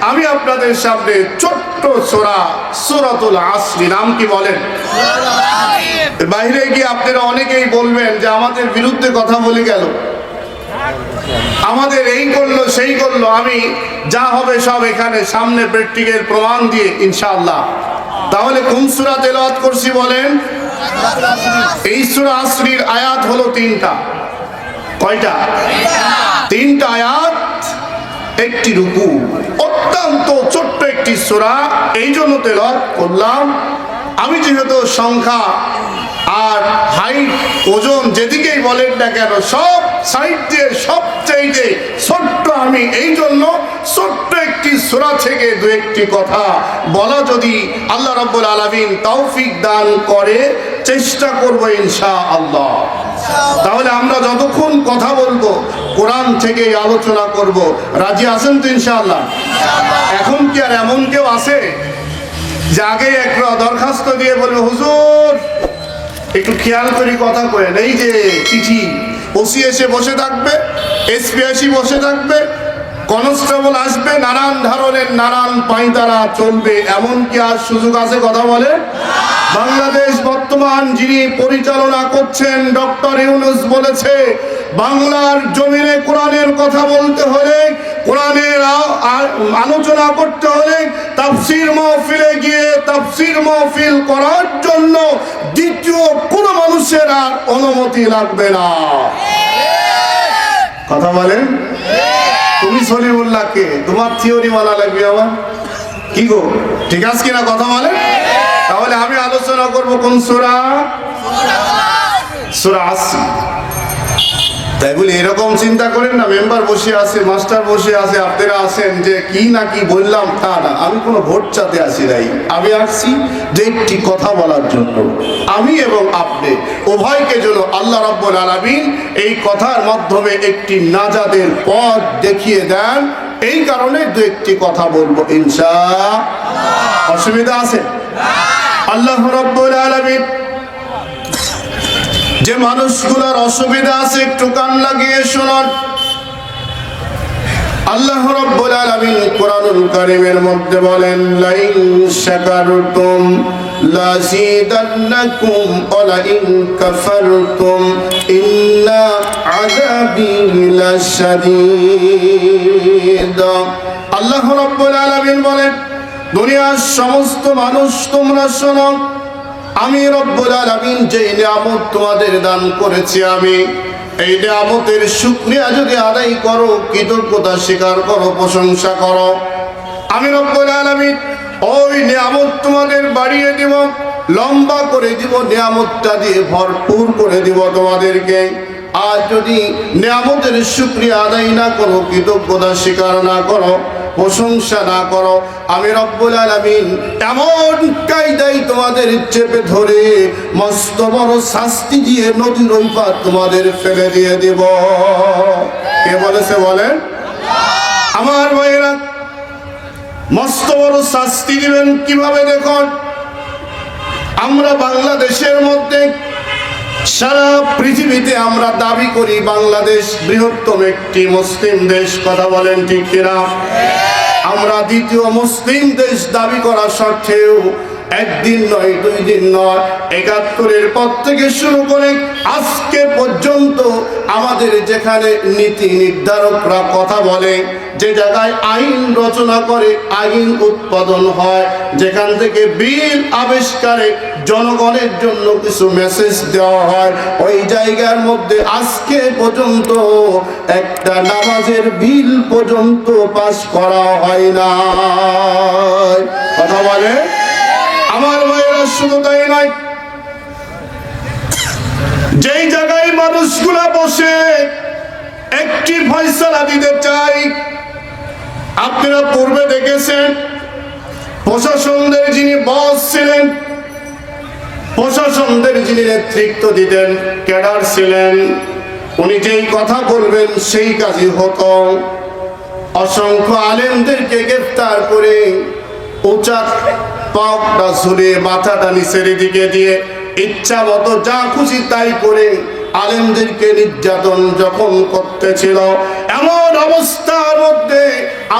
আমি আপনাদের সামনে ছোট্ট সোরা সুরাতুল আসরি নাম কি বলেন? বাইরে গিয়ে আপনারা অনেকেই বলবেন যে আমাদের বিরুদ্ধে কথা বলে গেল। আমাদের এই করল সেই করল আমি যা হবে সব এখানে সামনে প্র্যাকটিক্যাল প্রমাণ দিয়ে ইনশাআল্লাহ। তাহলে কোন সূরা তেলাওয়াত করছি বলেন? এই সুরা আসরির আয়াত হলো তিনটা। কয়টা? তিনটা আয়াত একটি রুকু, অত্যন্ত ছোট্ট একটি সোরা। এই জন্য তেল করলাম। আমি যেহেতু সংখ্যা আর হাইট ওজন যেদিকেই বলেন না কেন, সব সাইড দিয়ে সবচাইতে ছোট্ট আমি এই জন্য ছোট্ট একটি সূরা থেকে দু একটি কথা বলা যদি আল্লাহ রাব্বুল আলামিন তৌফিক দান করে, চেষ্টা করব ইনশা আল্লাহ তাহলে আমরা যতক্ষণ কথা বলব, কোরআন থেকে আলোচনা করব, রাজি আছেন তো ইনশাআল্লাহ? এখন কি আর এমন কেউ আছে? যে আগে একটা দরখাস্ত দিয়ে বলবে, হুজুর, একটু খেয়াল করে কথা কয়েন এই যে চিঠি। ওসি এসে বসে থাকবে, এসপি এসে বসে থাকবে, কনস্টেবল আসবে, নানান ধরনের নানান পাইতারা চলবে এমন কি আর সুযোগ আছে কথা বলে? বাংলাদেশ বর্তমান যিনি পরিচালনা করছেন, ডক্টর ইউনুস বলেছে, বাংলার জমিনে কোরআনের কথা বলতে হলে কোরআনের আলোচনা করতে হলে তাফসির মহফিলে গিয়ে তাফসির মহফিল করার জন্য দ্বিতীয় কোনো মানুষের আর অনুমতি লাগবে না। কথা বলেন? তুমি সলিমুল্লাহকে তোমার থিওরি মানা লাগবে আমার? কি গো, ঠিক আছে কিনা কথা বলে তাহলে আমি আলোচনা করব কোন সূরা? সূরা আসি। তাই বলি, এরকম চিন্তা করেন না মেম্বার বসে আছে মাস্টার বসে আছে, আপনারা আছেন যে কি না কি বললাম, তা না, আমি কোনো ভোট চাতে আসি নাই, আমি আসছি যে কথা বলার জন্য। আমি এবং আপনি, উভয়কে যেন আল্লাহ রাব্বুল আলামিন এই কথার মাধ্যমে একটি নাজাদের পথ দেখিয়ে দেন, এই কারণে দু একটি কথা বলব, ইনশা অসুবিধা আছে? আল্লাহ রাব্বুল আলামিন যে মানুষগুলোর অসুবিধা আছে, একটু কান লাগিয়ে শোনান। আল্লাহ রাব্বুল আলামিন কোরআনুল কারীমের মধ্যে বলেন, লাইন শাকারতুম লাযিদান্নাকুম ওয়া লাইন কাফারতুম, ইন্না আযাবি লাশাদীদ। আল্লাহ রাব্বুল আলামিন বলেন, দুনিয়ার সমস্ত মানুষ তোমরা শোনো আমি রব্বুল আলামিন যে নিয়ামত তোমাদের দান করেছি আমি, এই নিয়ামতের শুকরিয়া যদি আদায় করো, কৃতজ্ঞতা স্বীকার করো, প্রশংসা করো। আমি রব্বুল আলামিন ওই নিয়ামত তোমাদের বাড়িয়ে দিব, লম্বা করে দিব, নিয়ামতটা দিয়ে ভরপুর করে দিব তোমাদেরকে। আর যদি নিয়ামতের শুকরিয়া আদায় না করো, কৃতজ্ঞতা স্বীকার না করো প্রশংসা না করো, আমি রব্বুল আলামিন এমন কায়দায় তোমাদের চেপে ধরে মস্ত বড় শাস্তি দিয়ে নদীর ওই তোমাদের ফেলে দিয়ে দেব। কে বলেছে বলেন? আমার ভাইয়েরা, মস্ত বড় শাস্তি দিবেন কীভাবে দেখুন? আমরা বাংলাদেশের মধ্যে সারা পৃথিবীতে আমরা দাবি করি, বাংলাদেশ বৃহত্তম একটি মুসলিম দেশ, কথা বলেন ঠিক কিনা? আমরা দ্বিতীয় মুসলিম দেশ দাবি করা সত্ত্বেও একদিন নয়, দুই দিন নয়, একাত্তরের পর থেকে শুরু করে আজকে পর্যন্ত আমাদের যেখানে নীতি নির্ধারকরা কথা বলে, যে জায়গায় আইন রচনা করে আইন উৎপাদন হয়, যেখান থেকে বিল আবিষ্কারে জনগণের জন্য কিছু মেসেজ দেওয়া হয়, ওই জায়গার মধ্যে আজকে পর্যন্ত একটা নামাজের বিল পর্যন্ত পাশ করা হয় না কথা বলে? আমার ভাইয়েরা শুধু তাই নয়, যেই জায়গায় মানুষগুলা বসে একটি ফয়সালা দিতে চাই, আপনারা পূর্বে দেখেছেন, প্রশাসনদের যিনি বস ছিলেন, প্রশাসনদের যিনি নেতৃত্ব দিতেন, ক্যাডার ছিলেন, উনি যেই কথা বলবেন সেই কাজই হতো। অসংখ্য আলেমদেরকে গ্রেফতার করে উঁচা পাকটা ঝুলে মাথাটা নিচের দিকে দিয়ে ইচ্ছা মতো যা খুশি তাই করে আলেমদেরকে নির্যাতন যখন করতেছিল, এমন অবস্থার মধ্যে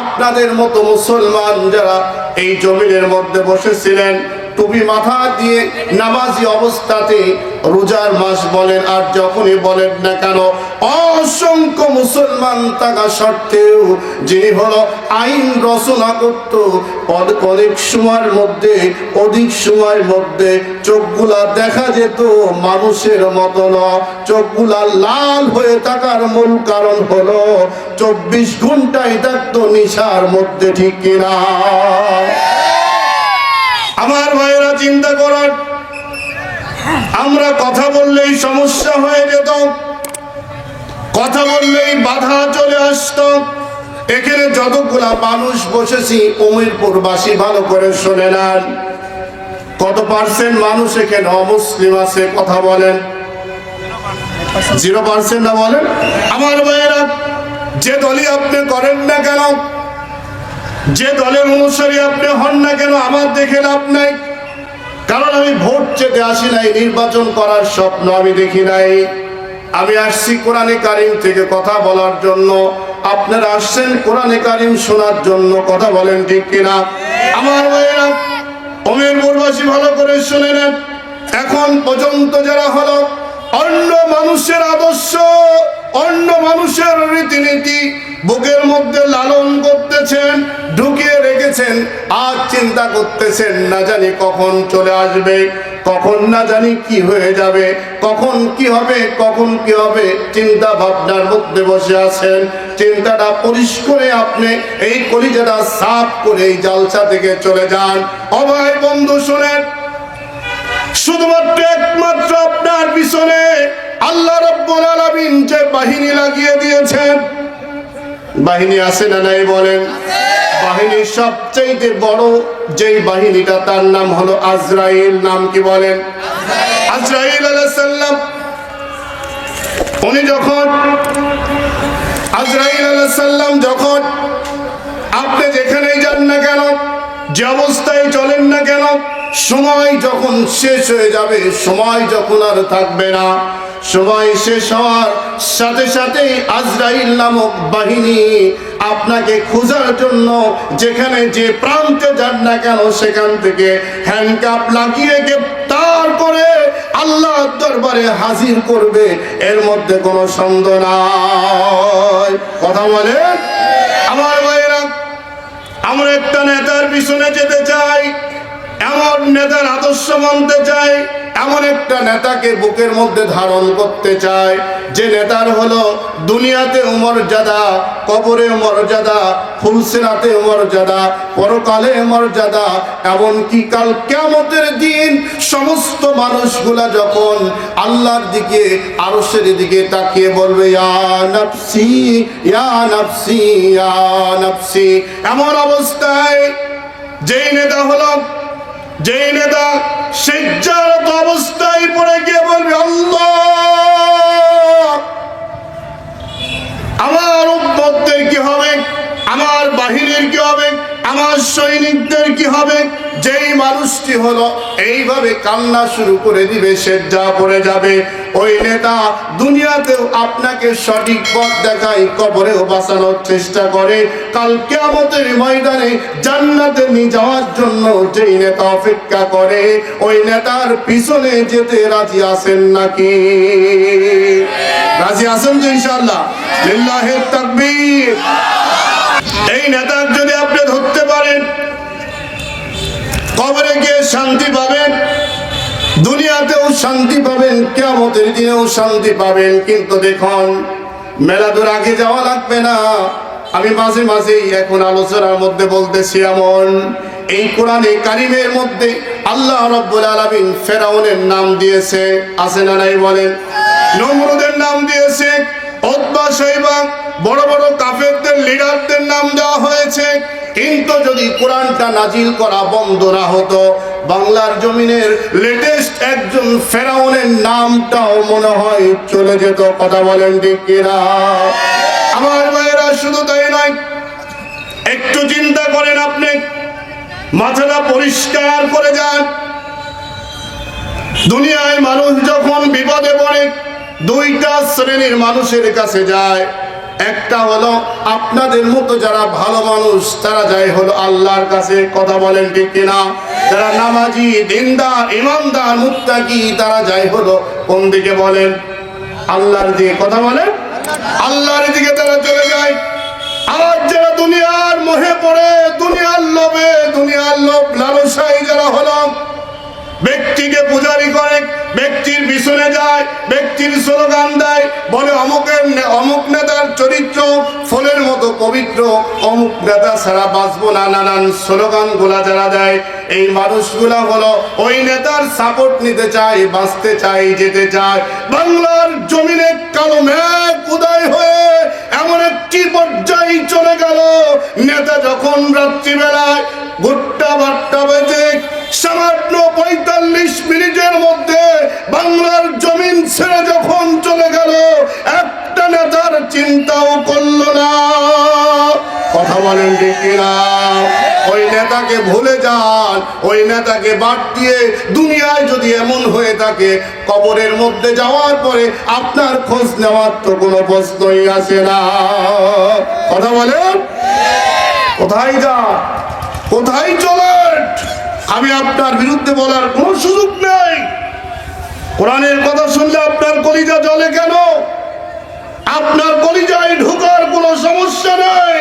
আপনাদের মতো মুসলমান যারা এই জমিনের মধ্যে বসেছিলেন টুপি মাথা দিয়ে নামাজি অবস্থাতে রোজার মাস বলেন, আর যখনই বলেন না কেন, অসংখ্য মুসলমান থাকা সত্ত্বেও যিনি হলো আইন রচনা করত অনেক সময়ের মধ্যে, অধিক সময়ের মধ্যে চোখগুলা দেখা যেত মানুষের মতো ন। চোখগুলা লাল হয়ে থাকার মূল কারণ হলো চব্বিশ ঘন্টায় থাকতো নিশার মধ্যে, ঠিক কিনা? আমার চিন্তা করার। আমরা কথা বললেই সমস্যা হয়ে যেত। কথা বললেই বাধা চলে আসতো। এখানে যতগুলা মানুষ বসেছি অমিরপুরবাসী ভালো করে শোনে নেন কত পার্সেন্ট মানুষ এখানে অমুসলিম আছে কথা বলেন? জিরো পার্সেন্ট না বলেন? আমার ভাইয়েরা, যে দলই আপনি করেন না কেন, যে দলের অনুসারী আপনি হন না কেন, আমার দেখে লাভ নাই। কারণ আমি ভোট চেতে আসি নাই, নির্বাচন করার স্বপ্ন আমি দেখি নাই। আমি আসছি কোরআনে কারিম থেকে কথা বলার জন্য। আপনারা আসছেন কোরআনে কারিম শোনার জন্য, কথা বলেন ঠিক কিনা? আমার ভাইয়েরা অমের পূর্বাসী ভালো করে শুনে নেন। এখন পর্যন্ত যারা হলো অন্য মানুষের আদর্শ, অন্য মানুষের রীতিনীতি বুকের মধ্যে লালন করতেছেন, ঢুকিয়ে রেখেছেন, আর চিন্তা করতেছেন না জানি কখন চলে আসবে, কখন না জানি কি হয়ে যাবে, কখন কি হবে, কখন কি হবে। চিন্তা ভাবনার মধ্যে বসে আছেন। চিন্তাটা পরিষ্কারে আপনি এই কলিজাটা সাফ করে এই জালসা থেকে চলে যান। অভয় বন্ধু, শোনেন। শুধুমাত্র একমাত্র আপনার পিছনে আল্লাহ রব্বুল আলামিন যে বাহিনী লাগিয়ে দিয়েছেন বাহিনী আছে না নাই বলেন? বাহিনীর সবচেয়ে বড় যেই বাহিনীটা, তার নাম হলো আজরাইল, নাম কি বলেন? আজরাইল আলাইহিস সালাম। উনি যখন, আজরাইল আলাইহিস সালাম যখন আপনি যেখানেই যান না কেন, যে অবস্থায় চলেন না কেন সময় যখন শেষ হয়ে যাবে, সময় যখন আর থাকবে না, সময় শেষ হওয়ার সাথে সাথেই আজরাইল নামক বাহিনী আপনাকে খোঁজার জন্য যেখানে যে প্রান্তে যান না কেন, সেখান থেকে হ্যান্ডকাপ লাগিয়ে গ্রেপ্তার করে আল্লাহ দরবারে হাজির করবে। এর মধ্যে কোনো সন্দেহ নাই। কথা বলে? আমার ভাইয়েরা, আমরা একটা নেতার পিছনে যেতে চাই। এমন নেতার আদর্শ মানতে চাই এমন একটা নেতাকে বুকের মধ্যে ধারণ করতে চাই যে নেতার হলো দুনিয়াতে মর্যাদা, কবরে মর্যাদা ফুলসেনাতে মর্যাদা, পরকালে মর্যাদা, এমনকি কাল কেমতের দিন সমস্ত মানুষগুলা যখন আল্লাহর দিকে, আরশের দিকে তাকিয়ে বলবে, ইয়া নাফসি ইয়া নাফসি ইয়া নাফসি, এমন অবস্থায় যেই নেতা হলো যেই নেতা সেজ্জারত অবস্থায় পড়ে গিয়ে বলবে, আল্লাহ, আমার উম্মতদের কি হবে? আমার বাহিনীর কি হবে? আমার সৈনিকদের কি হবে? যেই মানুষটি হলো, এইভাবে কান্না শুরু করে দিবে সে যা পড়ে যাবে। ওই নেতা দুনিয়াতেও আপনাকে সঠিক পথ দেখায়, কবরেও বাঁচানোর চেষ্টা করে। কাল কেয়ামতের ময়দানে জান্নাতে নিয়ে যাওয়ার জন্য যেই নেতা অপেক্ষা করে, ওই নেতার পিছনে যেতে রাজি আছেন নাকি? রাজি আছেন তো ইনশাআল্লাহ। লিল্লাহে এই নেতার যদি শান্তি পাবেন। দুনিয়াতেও শান্তি পাবেন কেমতের দিনেও শান্তি পাবেন। কিন্তু দেখুন, মেলা দূর আগে যাওয়া লাগবে না। আমি মাঝে মাঝেই এখন আলোচনার মধ্যে বলতেছি এমন, এই কোরআনে কারিমের মধ্যে আল্লাহ রব্বুল আলামিন ফেরাউনের নাম দিয়েছে। আছে না নাই বলেন? নমরুদের নাম দিয়েছে। অতবা শৈবা বড় বড় কাফেরদের লিডারদের নাম দেওয়া হয়েছে। কিন্তু যদি কোরআনটা নাজিল করা বন্ধ না হতো, বাংলার জমিনের লেটেস্ট একজন ফেরাউনের নামটাও মনে হয় চলে যেত, কথা বলেন ঠিক আমার ভাইয়েরা, শুধু তাই নয়, একটু চিন্তা করেন আপনি, মাথাটা পরিষ্কার করে যান। দুনিয়ায় মানুষ যখন বিপদে পড়ে, দুইটা শ্রেণির মানুষের কাছে যায়। একটা হলো আপনাদের মতো যারা ভালো মানুষ, তারা যাই হলো আল্লাহর কাছে কথা বলেন ঠিক কিনা। যারা নামাজি, দিনদার, ইমানদার, মুত্তাকি, তারা যাই হলো কোন দিকে বলেন? আল্লাহর দিকে কথা বলেন? আল্লাহর দিকে তারা চলে যায়। আর যারা দুনিয়ার মোহে পড়ে, দুনিয়ার লোভে, দুনিয়ার লোভ লালসাই যারা হলো, ব্যক্তিকে পূজারি করে পিছনে যায়, ব্যক্তির স্লোগান দেয়, বলে অমুকের অমুক নেতার চরিত্র, ফলের মতো পবিত্র, অমুক নেতা ছাড়া বাঁচবো না, নানান স্লোগানগুলা যারা দেয়। এই মানুষগুলা হলো ওই নেতার সাপোর্ট নিতে চায়, বাঁচতে চায়, যেতে চায়। বাংলার জমিনে কালো মেঘ উদয় হয়ে এমন একটি পর্যায়ে চলে গেল। নেতা যখন রাত্রিবেলায় ভুট্টা বাট্টা বেজে সামান্য পঁয়তাল্লিশ মিনিটের মধ্যে বাংলার জমিন ছেড়ে যখন চলে গেল, একটা নেতার চিন্তাও করল না। কথা বলেন ওই নেতাকে ভুলে যান, ওই নেতাকে বাদ দিয়ে দুনিয়ায় যদি এমন হয়ে থাকে, কবরের মধ্যে যাওয়ার পরে আপনার খোঁজ নেওয়ার তো কোনো প্রশ্নই আসে না। কথা বলেন? কোথায় যা কোথায় চলেন? আমি আপনার বিরুদ্ধে বলার কোনো সুযোগ নেই। কোরআনের কথা শুনলে আপনার কলিজা জলে কেন? আপনার কলিজায় ঢোকার কোনো সমস্যা নেই।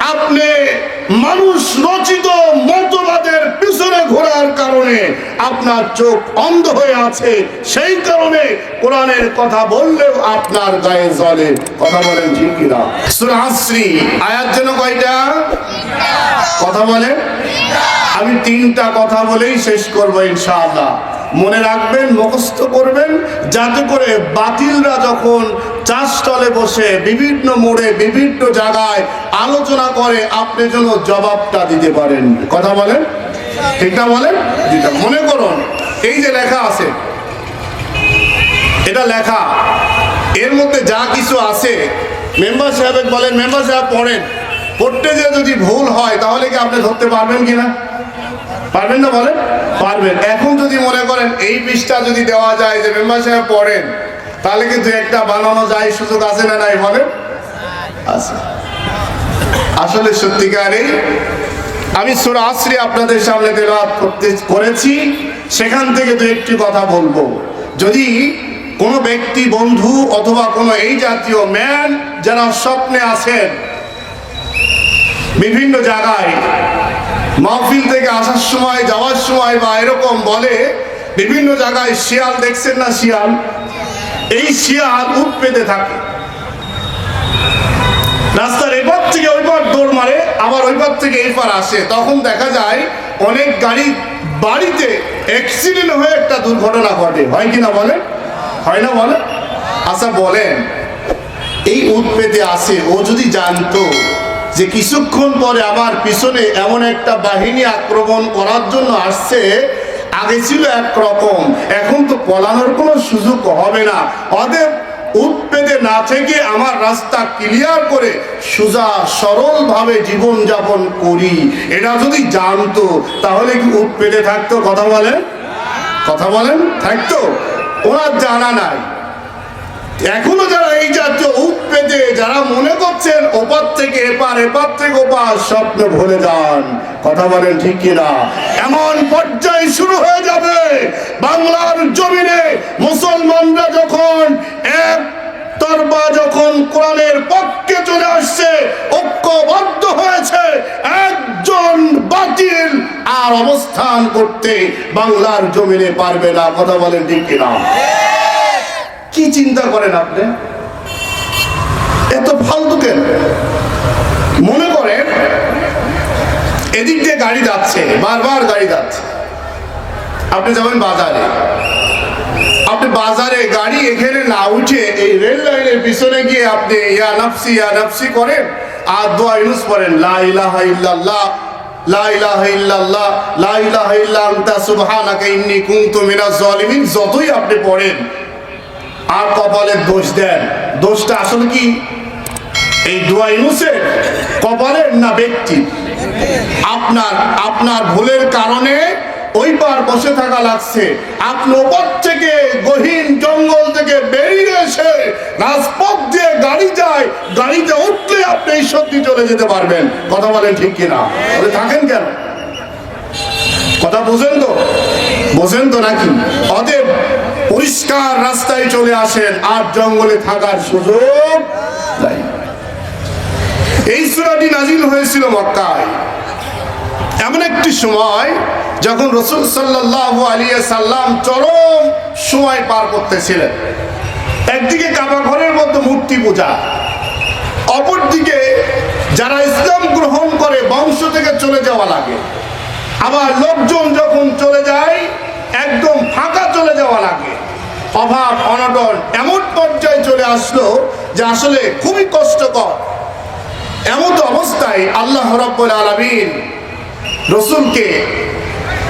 আপনি মানুষ রচিত মতবাদের পিছনে ঘোরার কারণে আপনার চোখ অন্ধ হয়ে আছে, সেই কারণে কোরআনের কথা বললেও আপনার গায়ে জলে। কথা বলেন ঠিক কিনা? সুরাশ্রী আয়াত যেন কয়টা? কথা বলেন। আমি তিনটা কথা বলেই শেষ করব ইনশাআল্লাহ। মনে রাখবেন, মুখস্থ করবেন, যাতে করে বাতিলরা যখন চাষতলে বসে বিভিন্ন মোড়ে, বিভিন্ন জায়গায় আলোচনা করে, আপনি যেন জবাবটা দিতে পারেন। কথা বলেন? ঠিক না বলেন? যেটা মনে করুন, এই যে লেখা আছে, এটা লেখা, এর মধ্যে যা কিছু আছে, মেম্বার সাহেব বলেন, মেম্বার সাহেব পড়েন, পড়তে যে যদি ভুল হয়, তাহলে কি আপনি ধরতে পারবেন কিনা? পারবেন না বলেন? পারবেন। এখন যদি মনে করেন এই পৃষ্ঠা যদি দেওয়া যায় যে মেম্বার সাহেব পড়েন, তাহলে কিন্তু একটা বানানো যায় সুযোগ আছে না নাই বলেন? আছে। আসলে সত্যিকারে আমি সুরা আশ্রী আপনাদের সামনে তেলাওয়াত করতে, করেছি। সেখান থেকে দু একটি কথা বলব। যদি কোনো ব্যক্তি, বন্ধু অথবা কোনো এই জাতীয় ম্যান যারা স্বপ্নে আছেন, বিভিন্ন জায়গায় মাহফিল থেকে আসার সময়, যাওয়ার সময় বা এরকম বলে বিভিন্ন জায়গায় শিয়াল দেখছেন না শিয়াল? এই শিয়াল উঠ পেতে থাকে। রাস্তার এপার থেকে ওই পার দৌড় মারে, আবার ওই পার থেকে এই পার আসে। তখন দেখা যায় অনেক গাড়ি বাড়িতে অ্যাক্সিডেন্ট হয়ে একটা দুর্ঘটনা ঘটে। হয় কি না বলেন? হয় না বলেন? আচ্ছা বলেন। এই উৎপেতে আসে, ও যদি জানতো যে কিছুক্ষণ পরে আমার পিছনে এমন একটা বাহিনী আক্রমণ করার জন্য আসছে, আগে ছিল একরকম, এখন তো পলানোর কোনো সুযোগ হবে না। অদেব উৎপেদে না থেকে আমার রাস্তা ক্লিয়ার করে সোজা সরল ভাবে জীবন যাপন করি। এটা যদি জানতো, তাহলে কি উৎপেদে থাকতো? কথা বলেন। কথা বলেন, থাকতো? ওনার জানা নাই। এখনও যারা এই জাতীয় উৎপেতে যারা মনে করছেন ওপার থেকে, এপার এপার থেকে ওপার স্বপ্ন ভুলে যান। কথা বলেন ঠিক কিনা? এমন পর্যায়ে শুরু হয়ে যাবে। বাংলার জমিনে মুসলমানরা যখন এক তরবা যখন কোরআনের পক্ষে চলে আসছে, ঐক্যবদ্ধ হয়েছে, একজন বাতিল আর অবস্থান করতে বাংলার জমিনে পারবে না। কথা বলেন ঠিক কিনা? কি চিন্তা করেন আপনি? এত ফালতু কেন? মনে করেন, এদিক দিয়ে গাড়ি যাচ্ছে, বারবার গাড়ি যাচ্ছে। আপনি যাবেন বাজারে। আপনি বাজারে গাড়ি এখানে না উঠে এই রেল লাইনের পিছনে গিয়ে আপনি ইয়া নাফসি ইয়া নাফসি করেন, আর দোয়া ইউজ করেন লা ইলাহা ইল্লাল্লাহ যতই আপনি পড়েন, আর কপালের দোষ দেন। দোষটা আসলে কি? এই দোয়া ইউনুসের কপালের না ব্যক্তি? আপনার আপনার ভুলের কারণে ওই পার বসে থাকা লাগছে। আপনি ওপর থেকে গহীন জঙ্গল থেকে বেরিয়ে এসে রাজপথ দিয়ে গাড়ি যায় গাড়িতে উঠলে আপনি এই সত্যি চলে যেতে পারবেন। কথা বলেন ঠিক কিনা? বলে থাকেন কেন? কথা বোঝেন তো? বোঝেন তো নাকি? অতএব পরিষ্কার রাস্তায় চলে আসেন, আর জঙ্গলে থাকার সুযোগ সুরাটি নাজিল হয়েছিল মক্কায়। এমন একটি সময় যখন রসুল সাল্লাহ আলিয়া সাল্লাম চরম সময় পার করতেছিলেন। একদিকে কাবা ঘরের মধ্যে মূর্তি পূজা, অপরদিকে যারা ইসলাম গ্রহণ করে বংশ থেকে চলে যাওয়া লাগে। আবার লোকজন যখন চলে যায়, একদম ফাঁকা চলে যাওয়া লাগে। অভাব, অনটন এমন পর্যায়ে চলে আসলো যে আসলে খুবই কষ্টকর। এমন অবস্থায় আল্লাহ রব্বুল আলামিন রসুলকে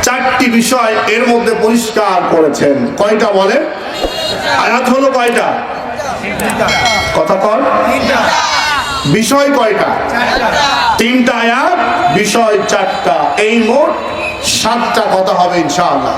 চারটি বিষয় এর মধ্যে পরিষ্কার করেছেন। কয়টা বলেন? আয়াত হলো কয়টা? কথা কর। বিষয় কয়টা? তিনটা আয়াত, বিষয় চারটা। এই মোট সাতটা কথা হবে ইনশাআল্লাহ।